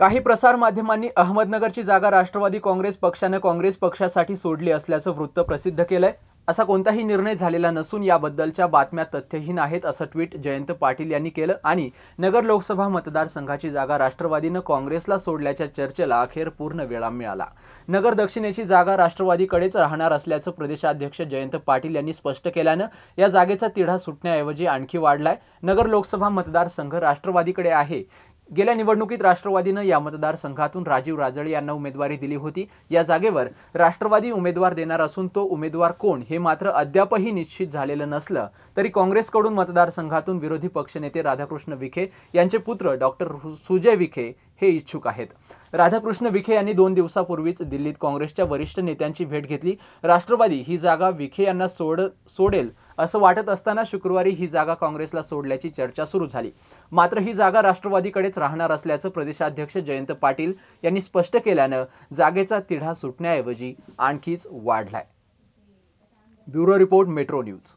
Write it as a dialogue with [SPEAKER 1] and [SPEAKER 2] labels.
[SPEAKER 1] काही प्रसारमाध्यमांनी अहमदनगरची जागा राष्ट्रवादी काँग्रेस पक्षानं काँग्रेस पक्षासाठी सोडली असल्याचं वृत्त प्रसिद्ध केलंय. असा कोणताही निर्णय झालेला नसून याबद्दलच्या बातम्या तथ्यहीन आहेत असं ट्विट जयंत पाटील यांनी केलं. आणि नगर लोकसभा मतदारसंघाची जागा राष्ट्रवादीनं काँग्रेसला सोडल्याच्या चर्चेला अखेर पूर्ण वेळा मिळाला. नगर दक्षिणेची जागा राष्ट्रवादीकडेच राहणार असल्याचं प्रदेशाध्यक्ष जयंत पाटील यांनी स्पष्ट केल्यानं या जागेचा तिढा सुटण्याऐवजी आणखी वाढलाय. नगर लोकसभा मतदारसंघ राष्ट्रवादीकडे आहे. गेल्या निवडणुकीत राष्ट्रवादीनं या मतदारसंघातून राजीव राजळे यांना उमेदवारी दिली होती. या जागेवर राष्ट्रवादी उमेदवार देणार असून तो उमेदवार कोण हे मात्र अद्यापही निश्चित झालेलं नसलं तरी काँग्रेसकडून मतदारसंघातून विरोधी पक्षनेते राधाकृष्ण विखे यांचे पुत्र डॉक्टर सुजय विखे हे इच्छुक आहेत. राधाकृष्ण विखे यांनी दोन दिवसापूर्वीच दिल्लीत काँग्रेसच्या वरिष्ठ नेत्यांची भेट घेतली. राष्ट्रवादी ही जागा विखे यांना सोड सोडेल असं वाटत असताना शुक्रवारी ही जागा काँग्रेसला सोडल्याची चर्चा सुरू झाली. मात्र ही जागा राष्ट्रवादीकडेच राहणार असल्याचं प्रदेशाध्यक्ष जयंत पाटील यांनी स्पष्ट केल्यानं जागेचा तिढा सुटण्याऐवजी आणखीच वाढलाय. Bureau report Metro News.